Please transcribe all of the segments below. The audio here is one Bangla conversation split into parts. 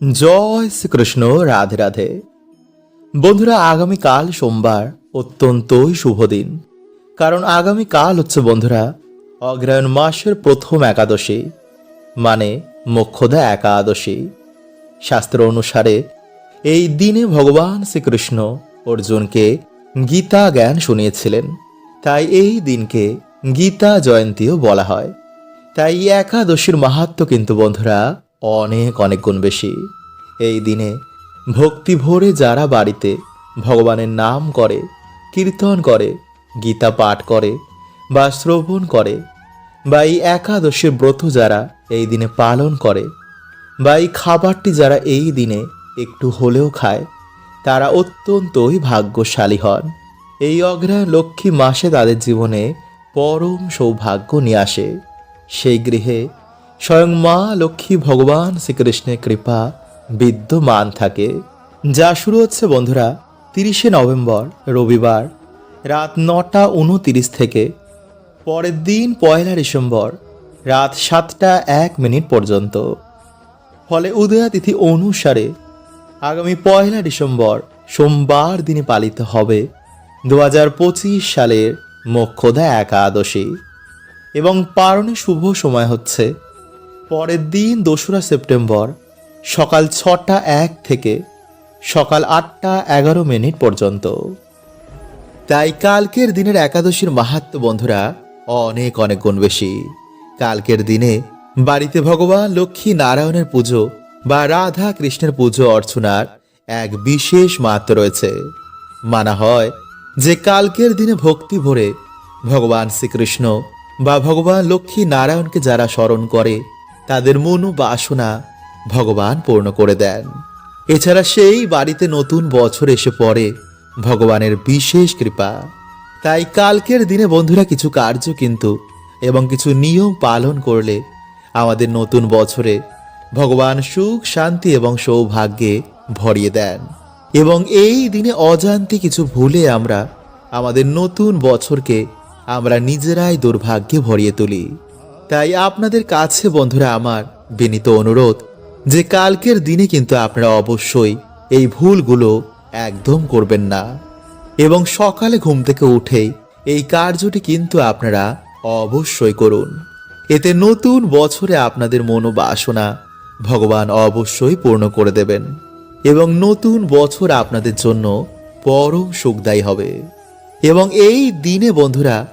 জয় শ্রীকৃষ্ণ, রাধে রাধে। বন্ধুরা, আগামীকাল সোমবার অত্যন্তই শুভ দিন। কারণ আগামীকাল হচ্ছে বন্ধুরা অগ্রায়ণ মাসের প্রথম একাদশী মানে মোক্ষদা একাদশী। শাস্ত্র অনুসারে এই দিনে ভগবান শ্রীকৃষ্ণ অর্জুনকে গীতা জ্ঞান শুনিয়েছিলেন। তাই এই দিনকে গীতা জয়ন্তীও বলা হয়। তাই একাদশীর মাহাত্ম কিন্তু বন্ধুরা অনেক অনেক গুণ বেশি। এই দিনে ভক্তি ভরে যারা বাড়িতে ভগবানের নাম করে, কীর্তন করে, গীতা পাঠ করে বা শ্রবণ করে, বা এই একাদশীর ব্রত যারা এই দিনে পালন করে, বা এই খাবারটি যারা এই দিনে একটু হলেও খায়, তারা অত্যন্তই ভাগ্যশালী হন। এই অগ্রহায়ণ লক্ষ্মী মাসে তাদের জীবনে পরম সৌভাগ্য নিয়ে আসে। সেই গৃহে স্বয়ং মা লক্ষ্মী ভগবান শ্রীকৃষ্ণের কৃপা বিদ্যমান থাকে। যা শুরু হচ্ছে বন্ধুরা তিরিশে নভেম্বর, রবিবার রাত নটা উনতিরিশ থেকে। পরের দিন পয়লা ডিসেম্বর, রাত সাতটা এক মিনিট পর্যন্ত। ফলে উদয়াতিথি অনুসারে আগামী পয়লা ডিসেম্বর সোমবার দিনে পালিত হবে দু হাজার পঁচিশ সালের মোক্ষদা একাদশী। এবং পারণে শুভ সময় হচ্ছে পরের দিন দোসরা সেপ্টেম্বর সকাল ছটা এক থেকে সকাল আটটা এগারো মিনিট পর্যন্ত। তাই কালকের দিনের একাদশীর মাহাত্ম বন্ধুরা অনেক অনেক গুণ বেশি। কালকের দিনে বাড়িতে ভগবান লক্ষ্মী নারায়ণের পুজো বা রাধা কৃষ্ণের পুজো অর্চনার এক বিশেষ মাহাত্ম রয়েছে। মানা হয় যে কালকের দিনে ভক্তি ভরে ভগবান শ্রীকৃষ্ণ বা ভগবান লক্ষ্মী নারায়ণকে যারা স্মরণ করে তাদের মনো বাসনা ভগবান পূর্ণ করে দেন। এছাড়া সেই বাড়িতে নতুন বছর এসে পড়ে ভগবানের বিশেষ কৃপা। তাই কালকের দিনে বন্ধুরা কিছু কার্য কিন্তু এবং কিছু নিয়ম পালন করলে আমাদের নতুন বছরে ভগবান সুখ, শান্তি এবং সৌভাগ্যে ভরিয়ে দেন। এবং এই দিনে অজান্তে কিছু ভুলে আমরা আমাদের নতুন বছরকে আমরা নিজেরাই দুর্ভাগ্যে ভরিয়ে তুলি। তাই আপনাদের কাছে, বন্ধুরা, আমার বিনীত অনুরোধ যে কালকের দিনে কিন্তু আপনারা অবশ্যই এই ভুলগুলো একদম করবেন না। এবং সকালে ঘুম থেকে উঠেই এই কার্যটি কিন্তু আপনারা অবশ্যই করুন। এতে নতুন বছরে আপনাদের মনোবাসনা ভগবান অবশ্যই পূর্ণ করে দেবেন এবং নতুন বছর আপনাদের জন্য পরম সুখদায়ী হবে। এবং এই দিনে, বন্ধুরা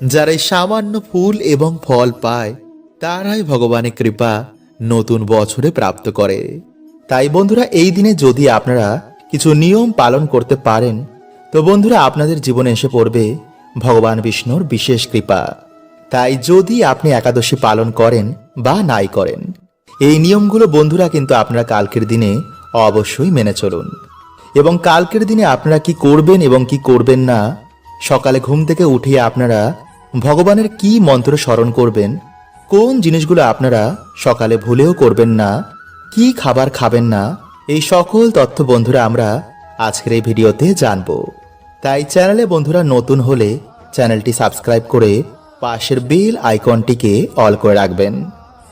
যারা এই সামান্য ফুল এবং ফল পায়, তারাই ভগবানের কৃপা নতুন বছরে প্রাপ্ত করে। তাই বন্ধুরা, এই দিনে যদি আপনারা কিছু নিয়ম পালন করতে পারেন, তো বন্ধুরা আপনাদের জীবনে এসে পড়বে ভগবান বিষ্ণুর বিশেষ কৃপা। তাই যদি আপনি একাদশী পালন করেন বা নাই করেন, এই নিয়মগুলো বন্ধুরা কিন্তু আপনারা কালকের দিনে অবশ্যই মেনে চলুন। এবং কালকের দিনে আপনারা কি করবেন এবং কি করবেন না, সকালে ঘুম থেকে উঠিয়ে আপনারা ভগবানের কি মন্ত্র স্মরণ করবেন? কোন জিনিসগুলো আপনারা সকালে ভুলেও করবেন না? কি খাবার খাবেন না? এই সকল তথ্য বন্ধুরা আমরা আজকের এই ভিডিওতে জানব। তাই চ্যানেলে বন্ধুরা নতুন হলে চ্যানেলটি সাবস্ক্রাইব করে পাশের বেল আইকনটিকে অল করে রাখবেন।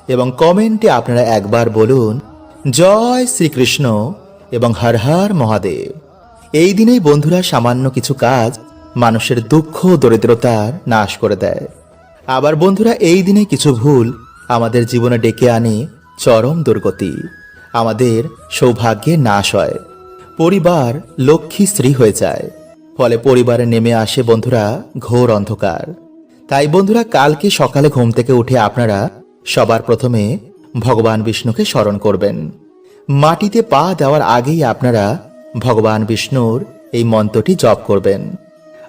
এবং কমেন্টে আপনারা একবার বলুন, জয় শ্রীকৃষ্ণ এবং হর হর মহাদেব। এই দিনেই বন্ধুরা সামান্য কিছু কাজ মানুষের দুঃখ দরিদ্রতার নাশ করে দেয়। আবার বন্ধুরা, এই দিনে কিছু ভুল আমাদের জীবনে ডেকে আনে চরম দুর্গতি। আমাদের সৌভাগ্যে নাশ হয়। পরিবার লক্ষ্মী স্ত্রী হয়ে যায়। ফলে পরিবারে নেমে আসে বন্ধুরা ঘোর অন্ধকার। তাই বন্ধুরা, কালকে সকালে ঘুম থেকে উঠে আপনারা সবার প্রথমে ভগবান বিষ্ণুকে স্মরণ করবেন। মাটিতে পা দেওয়ার আগেই আপনারা ভগবান বিষ্ণুর এই মন্ত্রটি জপ করবেন।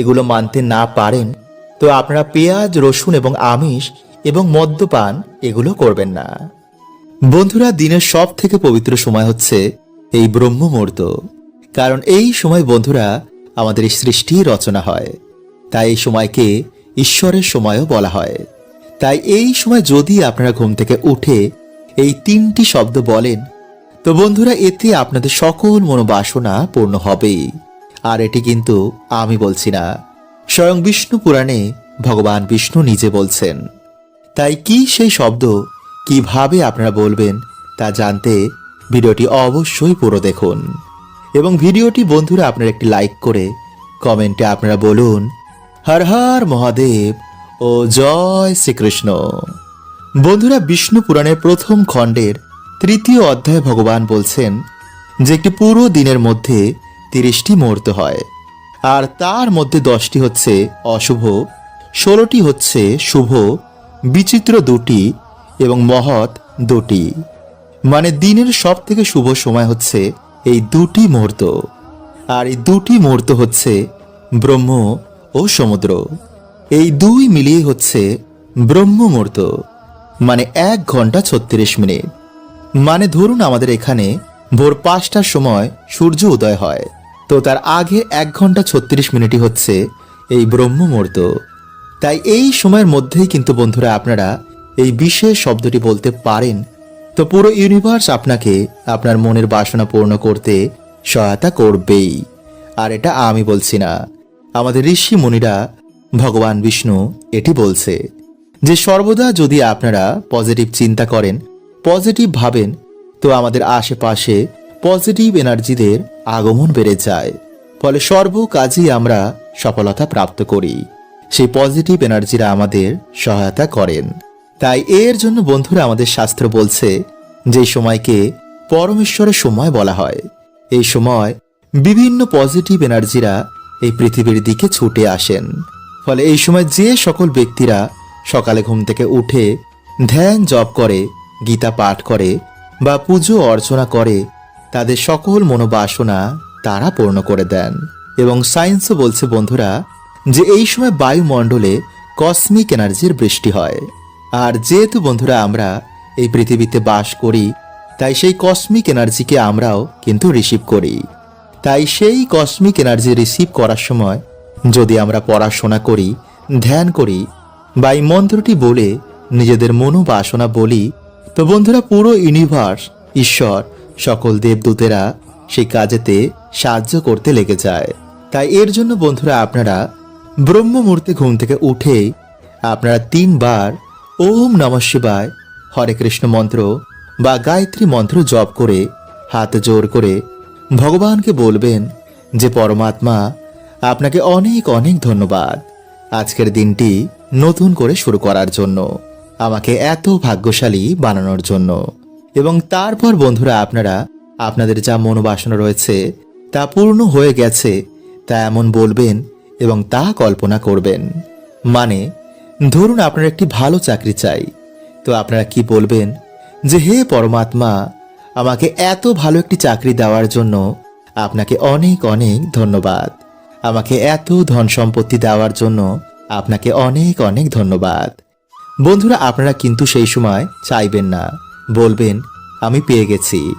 এগুলো মানতে না পারেন, তো আপনারা পেঁয়াজ, রসুন এবং আমিষ এবং মদ্যপান এগুলো করবেন না। বন্ধুরা, দিনের সব থেকে পবিত্র সময় হচ্ছে এই ব্রহ্ম মুহূর্ত কারণ এই সময় বন্ধুরা আমাদের সৃষ্টি রচনা হয়। তাই এই সময়কে ঈশ্বরের সময়ও বলা হয়। তাই এই সময় যদি আপনারা ঘুম থেকে উঠে এই তিনটি শব্দ বলেন, তো বন্ধুরা, এতে আপনাদের সকল মনোবাসনা পূর্ণ হবেই। আর এটি কিন্তু আমি বলছি না। স্বয়ং বিষ্ণু পুরাণে ভগবান বিষ্ণু নিজে বলছেন, তাই কি সেই শব্দ? কীভাবে আপনারা বলবেন তা জানতে ভিডিওটি অবশ্যই পুরো দেখুন। এবং ভিডিওটি বন্ধুরা আপনারা একটি লাইক করে কমেন্টে আপনারা বলুন, হর হর মহাদেব ও জয় শ্রীকৃষ্ণ। বন্ধুরা, বিষ্ণু পুরাণের প্রথম খণ্ডের তৃতীয় অধ্যায়ে ভগবান বলছেন যে একটি পুরো দিনের মধ্যে তিরিশটি মুহূর্ত হয়। আর তার মধ্যে দশটি হচ্ছে অশুভ, ষোলোটি হচ্ছে শুভ, বিচিত্র দুটি এবং মহৎ দুটি। মানে দিনের সব থেকে শুভ সময় হচ্ছে এই দুটি মুহূর্ত। আর এই দুটি মুহূর্ত হচ্ছে ব্রহ্ম ও সমুদ্র। এই দুই মিলিয়ে হচ্ছে ব্রহ্ম মুহূর্ত। মানে এক ঘণ্টা ছত্রিশ মিনিট। মানে ধরুন আমাদের এখানে ভোর পাঁচটার সময় সূর্য উদয় হয়। তো তার আগে এক ঘণ্টা ছত্রিশ মিনিটই হচ্ছে এই ব্রহ্ম মুহূর্ত তাই এই সময়ের মধ্যেই কিন্তু বন্ধুরা আপনারা এই বিশেষ শব্দটি বলতে পারেন। তো পুরো ইউনিভার্স আপনাকে আপনার মনের বাসনা পূর্ণ করতে সহায়তা করবেই। আর এটা আমি বলছি না। আমাদের ঋষি মুনিরা, ভগবান বিষ্ণু এটি বলছে যে, সর্বদা যদি আপনারা পজিটিভ চিন্তা করেন পজিটিভ ভাবেন, তো আমাদের আশেপাশে পজিটিভ এনার্জিদের আগমন বেড়ে যায়। ফলে সর্ব কাজেই আমরা সফলতা প্রাপ্ত করি। সেই পজিটিভ এনার্জিরা আমাদের সহায়তা করেন। তাই এর জন্য বন্ধুরা আমাদের শাস্ত্র বলছে, যে সময়কে পরমেশ্বরের সময় বলা হয়। এই সময় বিভিন্ন পজিটিভ এনার্জিরা এই পৃথিবীর দিকে ছুটে আসেন। ফলে এই সময় যে সকল ব্যক্তিরা সকালে ঘুম থেকে উঠে ধ্যান জপ করে, গীতা পাঠ করে বা পুজো অর্চনা করে তাদের সকল মনোবাসনা তারা পূর্ণ করে দেন। এবং সায়েন্সও বলছে, বন্ধুরা, যে এই সময় বায়ুমণ্ডলে কসমিক এনার্জির বৃষ্টি হয়। আর যেহেতু, বন্ধুরা, আমরা এই পৃথিবীতে বাস করি, তাই সেই কসমিক এনার্জিকে আমরাও কিন্তু রিসিভ করি। তাই সেই কসমিক এনার্জি রিসিভ করার সময় যদি আমরা পড়াশোনা করি, ধ্যান করি, বা এই মন্ত্রটি বলে নিজেদের মনোবাসনা বলি, তো বন্ধুরা, পুরো ইউনিভার্স ঈশ্বর সকল দেবদূতেরা সেই কাজেতে সাহায্য করতে লেগে যায়। তাই এর জন্য বন্ধুরা আপনারা ব্রহ্ম মুহূর্তে ঘুম থেকে উঠে আপনারা তিনবার ওম নমঃ শিবায় হরে কৃষ্ণ মন্ত্র বা গায়ত্রী মন্ত্র জপ করে হাত জোর করে ভগবানকে বলবেন যে, পরমাত্মা, আপনাকে অনেক অনেক ধন্যবাদ। আজকের দিনটি নতুন করে শুরু করার জন্য, আমাকে এত ভাগ্যশালী বানানোর জন্য। এবং তারপর বন্ধুরা আপনারা, আপনাদের যা মনোবাসনা রয়েছে, তা পূর্ণ হয়ে গেছে, তা এমন বলবেন এবং তা কল্পনা করবেন। মানে ধরুন আপনার একটি ভালো চাকরি চাই, তো আপনারা কি বলবেন? যে, হে পরমাত্মা, আমাকে এত ভালো একটি চাকরি দেওয়ার জন্য আপনাকে অনেক অনেক ধন্যবাদ। আমাকে এত ধন সম্পত্তি দেওয়ার জন্য আপনাকে অনেক অনেক ধন্যবাদ। বন্ধুরা, আপনারা কিন্তু সেই সময় চাইবেন না। বলবেন, আমি পেয়ে গেছি।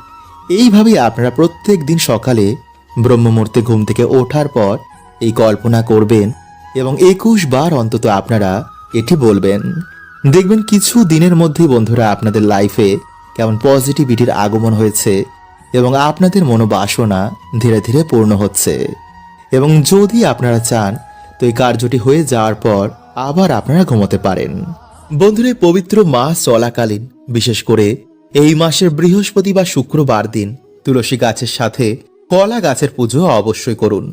এইভাবেই আপনারা প্রত্যেক দিন সকালে ব্রহ্মমূর্তে ঘুম থেকে ওঠার পর এই কল্পনা করবেন এবং একুশ বার অন্তত আপনারা এটি বলবেন। দেখবেন কিছু দিনের মধ্যেই বন্ধুরা আপনাদের লাইফে কেমন পজিটিভিটির আগমন হয়েছে এবং আপনাদের মনোবাসনা ধীরে ধীরে পূর্ণ হচ্ছে। এবং যদি আপনারা চান তো এই কার্যটি হয়ে যাওয়ার পর আবার আপনারা ঘুমোতে পারেন। বন্ধুরা পবিত্র মাস চলাকালীন, বিশেষ করে এই মাসের বৃহস্পতি বা শুক্রবার দিন, তুলসী গাছের সাথে কলা গাছের পুজো অবশ্যই করুন।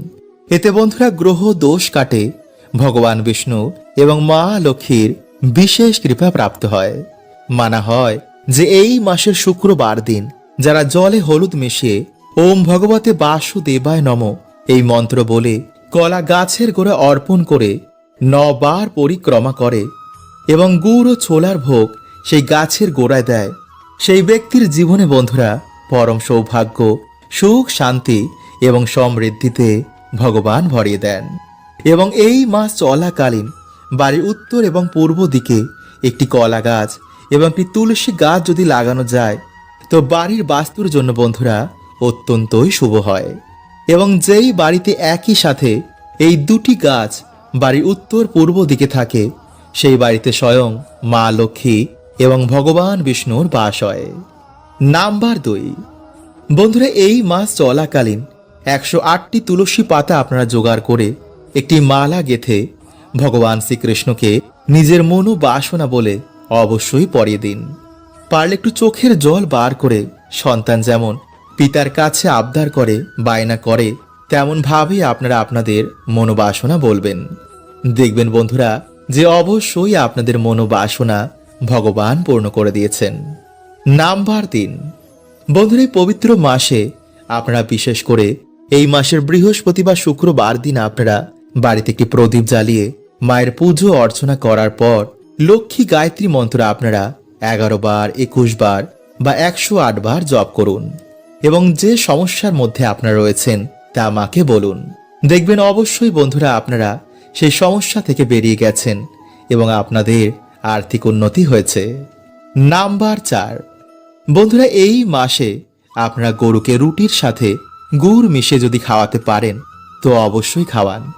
এতে বন্ধুরা গ্রহ দোষ কাটে, ভগবান বিষ্ণু এবং মা লক্ষ্মীর বিশেষ কৃপা প্রাপ্ত হয়। মানা হয় যে এই মাসের শুক্রবার দিন, যারা জলে হলুদ মিশিয়ে ওম ভগবতে বাসুদেবায় নম, এই মন্ত্র বলে কলা গাছের গোড়া অর্পণ করে নবার পরিক্রমা করে এবং গুড় ও ছোলার ভোগ সেই গাছের গোড়ায় দেয়। সেই ব্যক্তির জীবনে বন্ধুরা, পরম সৌভাগ্য, সুখ, শান্তি এবং সমৃদ্ধিতে ভগবান ভরিয়ে দেন। এবং এই মাস চলাকালীন বাড়ির উত্তর এবং পূর্ব দিকে একটি কলা গাছ এবং একটি তুলসী গাছ যদি লাগানো যায়, তো বাড়ির বাস্তুর জন্য বন্ধুরা অত্যন্তই শুভ হয়। এবং যেই বাড়িতে একই সাথে এই দুটি গাছ বাড়ির উত্তর পূর্ব দিকে থাকে সেই বাড়িতে স্বয়ং মা লক্ষ্মী এবং ভগবান বিষ্ণুর বাস হয়। নাম্বার দুই। বন্ধুরা, এই মাস চলাকালীন একশো আটটি তুলসী পাতা আপনারা জোগাড় করে একটি মালা গেথে ভগবান শ্রীকৃষ্ণকে নিজের মনো বাসনা বলে অবশ্যই পরিয়ে দিন। পারলে একটু চোখের জল বার করে সন্তান যেমন পিতার কাছে আবদার করে, বায়না করে তেমন ভাবেই আপনারা আপনাদের মনোবাসনা বলবেন। দেখবেন বন্ধুরা যে অবশ্যই আপনাদের মনোবাসনা ভগবান পূর্ণ করে দিয়েছেন। নাম্বার তিন বন্ধুরা, এই পবিত্র মাসে আপনারা বিশেষ করে এই মাসের বৃহস্পতি বা শুক্রবার দিন আপনারা বাড়িতে একটি প্রদীপ জ্বালিয়ে মায়ের পুজো অর্চনা করার পর লক্ষ্মী গায়ত্রী মন্ত্র আপনারা এগারো বার, একুশ বার বা একশো আট বার জপ করুন এবং যে সমস্যার মধ্যে আপনারা রয়েছেন তা মাকে বলুন। দেখবেন অবশ্যই বন্ধুরা আপনারা সেই সমস্যা থেকে বেরিয়ে গেছেন এবং আপনাদের আর্থিক উন্নতি হয়েছে। নাম্বার চার। বন্ধুরা, এই মাসে আপনারা গরুকে রুটির সাথে গুড় মিশে যদি খাওয়াতে পারেন, তো অবশ্যই খাওয়ান।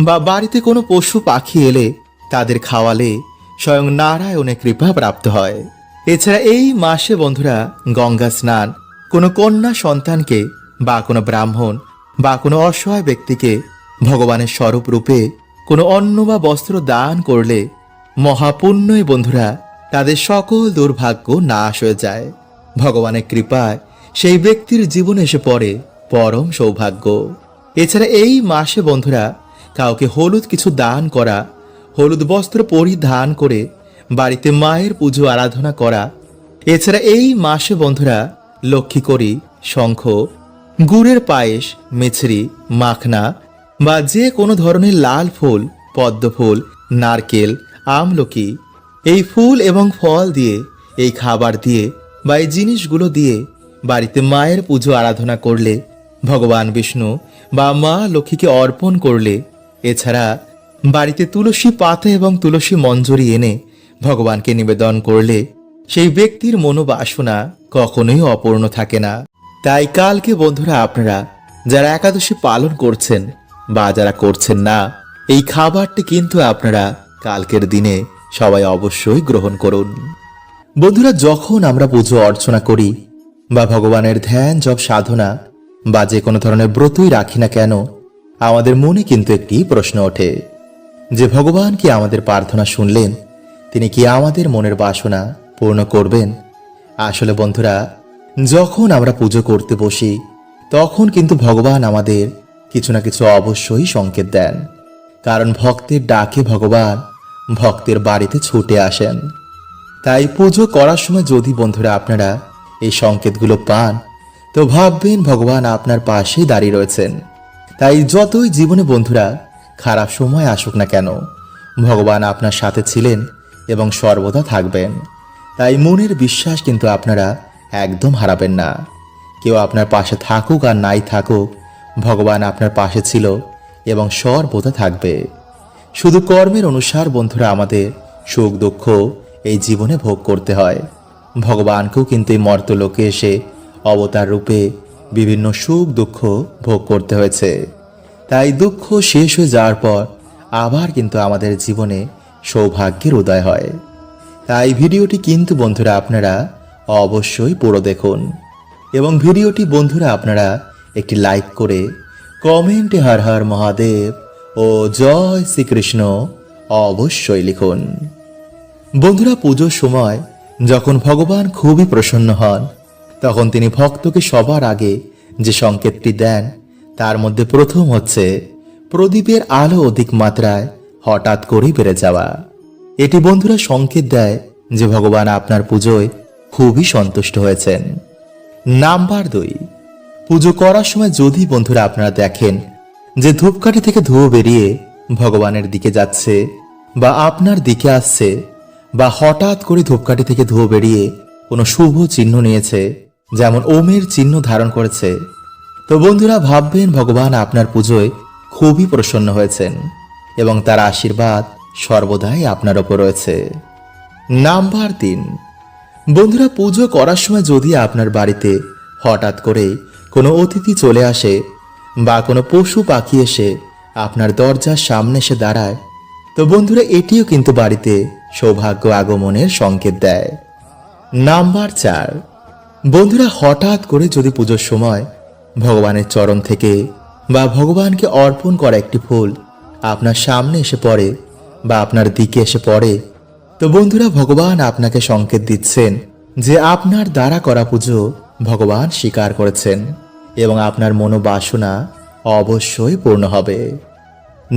বা বাড়িতে কোনো পশু পাখি এলে তাদের খাওয়ালে স্বয়ং নারায়ণের কৃপা প্রাপ্ত হয়। এছাড়া এই মাসে বন্ধুরা গঙ্গা স্নান কোনো কন্যা সন্তানকে বা কোনো ব্রাহ্মণ বা কোনো অসহায় ব্যক্তিকে ভগবানের স্বরূপ রূপে কোনো অন্ন বা বস্ত্র দান করলে মহাপুণ্যই বন্ধুরা তাদের সকল দুর্ভাগ্য নাশ হয়ে যায়। ভগবানের কৃপায় সেই ব্যক্তির জীবনে এসে পড়ে পরম সৌভাগ্য। এছাড়া এই মাসে বন্ধুরা কাউকে হলুদ কিছু দান করা, হলুদ বস্ত্র পরিধান করে বাড়িতে মায়ের পুজো, আরাধনা করা, এছাড়া এই মাসে বন্ধুরা লক্ষ্মী করি, শঙ্খ, গুড়ের পায়েস, মিছরি, মাখনা বা যে কোনো ধরনের লাল ফুল, পদ্ম ফুল, নারকেল, আমলকি, এই ফুল এবং ফল দিয়ে, এই খাবার দিয়ে বা এই জিনিসগুলো দিয়ে বাড়িতে মায়ের পুজো আরাধনা করলে, ভগবান বিষ্ণু বা মা লক্ষ্মীকে অর্পণ করলে, এছাড়া বাড়িতে তুলসী পাতা এবং তুলসী মঞ্জরি এনে ভগবানকে নিবেদন করলে সেই ব্যক্তির মনোবাসনা কখনোই অপূর্ণ থাকে না। তাই কালকে বন্ধুরা আপনারা যারা একাদশী পালন করছেন বা যারা করছেন না, এই খাবারটি কিন্তু আপনারা কালকের দিনে সবাই অবশ্যই গ্রহণ করুন। বন্ধুরা, যখন আমরা পুজো অর্চনা করি বা ভগবানের ধ্যান, জপ, সাধনা বা যে কোনো ধরনের ব্রতই রাখি না কেন, আমাদের মনে কিন্তু একটি প্রশ্ন ওঠে। যে ভগবান কি আমাদের প্রার্থনা শুনলেন? তিনি কি আমাদের মনের বাসনা পূর্ণ করবেন? আসলে বন্ধুরা, যখন আমরা পুজো করতে বসি, তখন কিন্তু ভগবান আমাদের কিছু না কিছু অবশ্যই সংকেত দেন। কারণ ভক্তের ডাকে ভগবান ভক্তের বাড়িতে ছুটে আসেন। তাই পুজো করার সময় যদি বন্ধুরা আপনারা এই সংকেতগুলো পান, তো ভাববেন ভগবান আপনার পাশেই দাঁড়িয়ে রয়েছেন। তাই যতই জীবনে বন্ধুরা খারাপ সময় আসুক না কেন, ভগবান আপনার সাথে ছিলেন এবং সর্বদা থাকবেন। তাই মনের বিশ্বাস কিন্তু আপনারা একদম হারাবেন না। কেউ আপনার পাশে থাকুক আর নাই থাকুক ভগবান আপনার পাশে ছিল এবং সর্বদা থাকবে। শুধু কর্মের অনুসার বন্ধুরা আমাদের সুখ দুঃখ এই জীবনে ভোগ করতে হয়। ভগবানকেও কিন্তু এই মর্তলোকে এসে অবতার রূপে বিভিন্ন সুখ দুঃখ ভোগ করতে হয়েছে। তাই দুঃখ শেষ হয়ে যাওয়ার পর আবার কিন্তু আমাদের জীবনে সৌভাগ্যের উদয় হয়। তাই ভিডিওটি কিন্তু বন্ধুরা আপনারা অবশ্যই পুরো দেখুন। এবং ভিডিওটি বন্ধুরা আপনারা একটি লাইক করে কমেন্টে হর হর মহাদেব ও জয় শ্রীকৃষ্ণ অবশ্যই লিখুন। বন্ধুরা, পুজোর সময় যখন ভগবান খুবই প্রসন্ন হন, তখন তিনি ভক্তকে সবার আগে যে সংকেতটি দেন, তার মধ্যে প্রথম হচ্ছে প্রদীপের আলো অধিক মাত্রায় হঠাৎ করেই বেড়ে যাওয়া। এটি বন্ধুরা সংকেত দেয় যে ভগবান আপনার পুজোয় খুবই সন্তুষ্ট হয়েছেন। নাম্বার দুই পুজো করার সময় যদি বন্ধুরা আপনারা দেখেন যে ধূপকাঠি থেকে ধুয়ো বেরিয়ে ভগবানের দিকে যাচ্ছে বা আপনার দিকে আসছে বা হঠাৎ করে ধূপকাঠি থেকে ধুয়ো বেরিয়ে কোনো শুভ চিহ্ন নিয়েছে, যেমন ওমের চিহ্ন ধারণ করেছে, তো বন্ধুরা ভাববেন ভগবান আপনার পুজোয় খুবই প্রসন্ন হয়েছেন এবং তার আশীর্বাদ সর্বদাই আপনার ওপর রয়েছে। নাম্বার তিন, বন্ধুরা পুজো করার সময় যদি আপনার বাড়িতে হঠাৎ করে কোনো অতিথি চলে আসে বা কোনো পশু পাখি এসে আপনার দরজার সামনে এসে দাঁড়ায়, তো বন্ধুরা এটিও কিন্তু বাড়িতে সৌভাগ্য আগমনের সংকেত দেয়। নাম্বার চার। বন্ধুরা হঠাৎ করে যদি পুজোর সময় ভগবানের চরণ থেকে বা ভগবানকে অর্পণ করা একটি ফুল আপনার সামনে এসে পড়ে বা আপনার দিকে এসে পড়ে, তো বন্ধুরা ভগবান আপনাকে সংকেত দিচ্ছেন যে আপনার দ্বারা করা পুজো ভগবান স্বীকার করেছেন এবং আপনার মনোবাসনা অবশ্যই পূর্ণ হবে।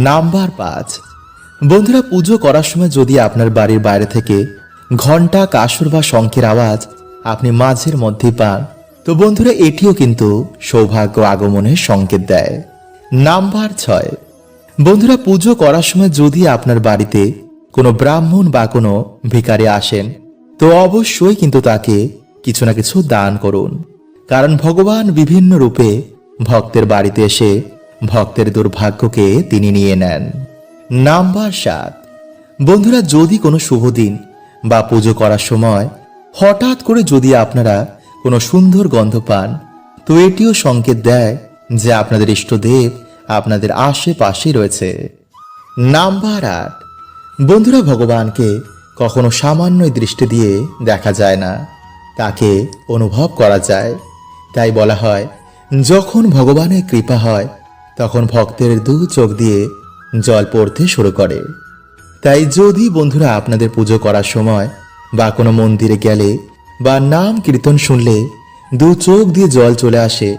নাম্বার পাঁচ, বন্ধুরা পুজো করার সময় যদি আপনার বাড়ির বাইরে থেকে ঘণ্টা কাসুর বা শঙ্কের আওয়াজ আপনি মাঝের মধ্যে পান, তো বন্ধুরা এটিও কিন্তু সৌভাগ্য আগমনের সংকেত দেয়। নাম্বার ছয়, বন্ধুরা পুজো করার সময় যদি আপনার বাড়িতে কোনো ব্রাহ্মণ বা কোনো ভিখারি আসেন, তো অবশ্যই কিন্তু তাকে কিছু না কিছু দান করুন। কারণ ভগবান বিভিন্ন রূপে ভক্তের বাড়িতে এসে ভক্তের দুর্ভাগ্যকে তিনি নিয়ে নেন। নাম্বার সাত। বন্ধুরা, যদি কোনো শুভ দিন বা পুজো করার সময় হঠাৎ করে যদি আপনারা কোনো সুন্দর গন্ধ পান, তো এটিও সংকেত দেয় যে আপনাদের ইষ্টদেব আপনাদের আশেপাশে রয়েছে। নাম্বার আট। বন্ধুরা, ভগবানকে কখনো সামান্য দৃষ্টি দিয়ে দেখা যায় না। তাকে অনুভব করা যায়। তাই বলা হয়, যখন ভগবানের কৃপা হয়, তখন ভক্তের দু চোখ দিয়ে জল পড়তে শুরু করে। তাই যদি বন্ধুরা আপনাদের পুজো করার সময় বা কোনো মন্দিরে গেলে বা নাম কীর্তন শুনলে দু চোখ দিয়ে জল চলে আসে,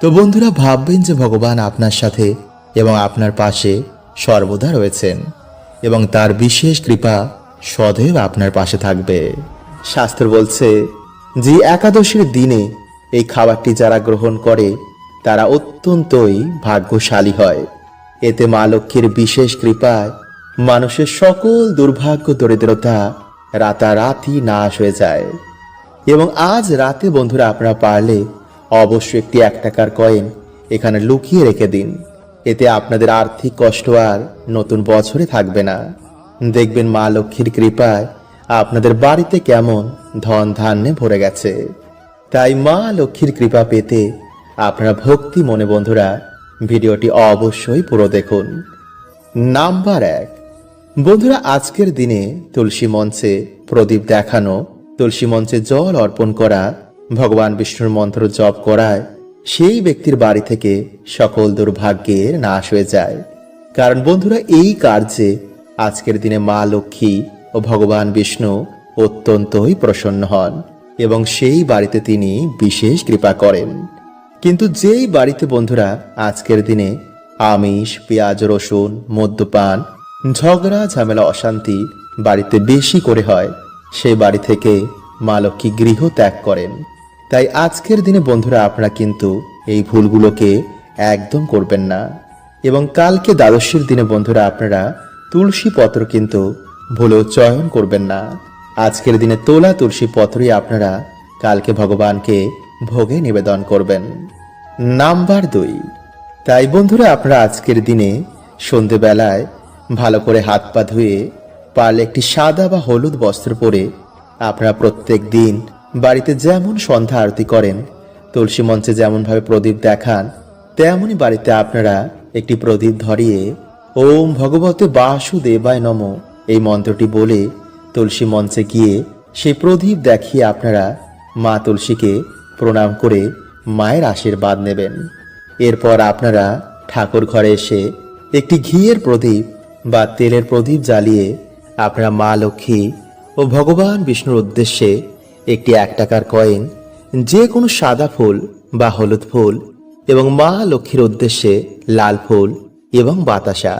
তো বন্ধুরা ভাববেন যে ভগবান আপনার সাথে এবং আপনার পাশে সর্বদা রয়েছেন এবং তার বিশেষ কৃপা সदैव আপনার পাশে থাকবে। শাস্ত্র বলছে যে একাদশীর দিনে এই খাবারটি যারা গ্রহণ করে, তারা অত্যন্তই ভাগ্যশালী হয়। এতে মা লক্ষ্মীর বিশেষ কৃপায় মানুষের সকল দুর্ভাগ্য, দরিদ্রতা রাতারাতি নাশ হয়ে যায়। এবং আজ রাতে, বন্ধুরা, আপনারা পারলে অবশ্যই একটি এক টাকার কয়েন এখানে লুকিয়ে রেখে দিন। এতে আপনাদের আর্থিক কষ্ট আর নতুন বছরে থাকবে না। দেখবেন মা লক্ষ্মীর কৃপায় আপনাদের বাড়িতে কেমন ধন ধান্যে ভরে গেছে। তাই মা লক্ষ্মীর কৃপা পেতে আপনারা ভক্তি মনে বন্ধুরা ভিডিওটি অবশ্যই পুরো দেখুন। নাম্বার এক। বন্ধুরা, আজকের দিনে তুলসী মঞ্চে প্রদীপ দেখানো, তুলসী মঞ্চে জল অর্পণ করা, ভগবান বিষ্ণুর মন্ত্র জপ করায় সেই ব্যক্তির বাড়ি থেকে সকল দুর্ভাগ্যের নাশ হয়ে যায়। কারণ বন্ধুরা, এই কার্যে আজকের দিনে মা লক্ষ্মী ও ভগবান বিষ্ণু অত্যন্তই প্রসন্ন হন এবং সেই বাড়িতে তিনি বিশেষ কৃপা করেন। কিন্তু যেই বাড়িতে বন্ধুরা আজকের দিনে আমিষ, পেঁয়াজ, রসুন, মদ্যপান, ঝগড়া, ঝামেলা, অশান্তি বাড়িতে বেশি করে হয় সেই বাড়ি থেকে মা লক্ষ্মী গৃহ ত্যাগ করেন। তাই আজকের দিনে বন্ধুরা আপনারা কিন্তু এই ভুলগুলোকে একদম করবেন না। এবং কালকে দ্বাদশীর দিনে বন্ধুরা আপনারা তুলসী পত্র কিন্তু ভুলেও চয়ন করবেন না। আজকের দিনে তোলা তুলসী পত্রই আপনারা কালকে ভগবানকে ভোগে নিবেদন করবেন। নাম্বার দুই। তাই বন্ধুরা, আপনারা আজকের দিনে সন্ধেবেলায় ভালো করে হাত পা ধুয়ে পারলে একটি সাদা বা হলুদ বস্ত্র পরে আপনারা প্রত্যেক দিন বাড়িতে যেমন সন্ধ্যা আরতি করেন, তুলসী মঞ্চে যেমনভাবে প্রদীপ দেখান, তেমনই বাড়িতে আপনারা একটি প্রদীপ ধরিয়ে ওম ভগবতে বাসুদেবায় নম এই মন্ত্রটি বলে তুলসী মঞ্চে গিয়ে সেই প্রদীপ দেখিয়ে আপনারা মা তুলসীকে প্রণাম করে মায়ের আশীর্বাদ নেবেন। এরপর আপনারা ঠাকুর ঘরে এসে একটি ঘিয়ের প্রদীপ বা তেলের প্রদীপ জ্বালিয়ে আপনারা মা লক্ষ্মী ও ভগবান বিষ্ণুর উদ্দেশ্যে একটি এক টাকার কয়েন, যে কোনো সাদা ফুল বা হলুদ ফুল এবং মা লক্ষ্মীর উদ্দেশ্যে লাল ফুল এবং বাতাসা,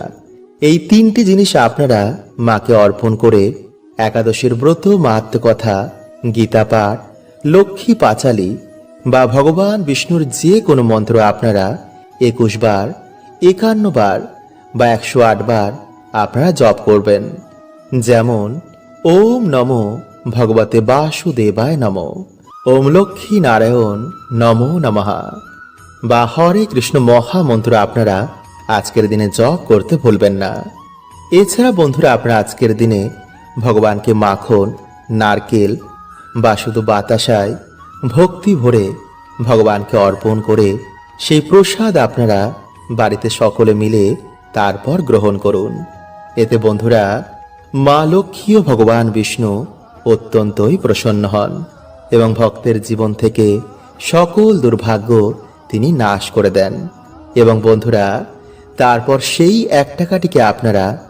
এই তিনটি জিনিস আপনারা মাকে অর্পণ করে একাদশীর ব্রত মাহাত্ম কথা গীতা পাঠ, লক্ষ্মী পাঁচালী বা ভগবান বিষ্ণুর যে কোনো মন্ত্র আপনারা একুশ বার, একান্ন বার বা একশো আট বার আপনারা জপ করবেন। যেমন, ওম নম ভগবতে বাসুদেবায় নম, ওম লক্ষ্মী নারায়ণ নমো নমঃ বা হরে কৃষ্ণ মহামন্ত্র আপনারা আজকের দিনে জপ করতে ভুলবেন না। এছাড়া বন্ধুরা আপনারা আজকের দিনে ভগবানকে মাখন, নারকেল বা শুধু বাতাসায় ভক্তি ভরে ভগবানকে অর্পণ করে সেই প্রসাদ আপনারা বাড়িতে সকলে মিলে তারপর গ্রহণ করুন। এতে বন্ধুরা মা লক্ষ্মী ও ভগবান বিষ্ণু অত্যন্তই প্রসন্ন হন এবং ভক্তের জীবন থেকে সকল দুর্ভাগ্য তিনি নাশ করে দেন। এবং বন্ধুরা, তারপর সেই এক টাকাটিকে আপনারা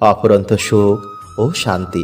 অপরন্ত সুখ ও শান্তি।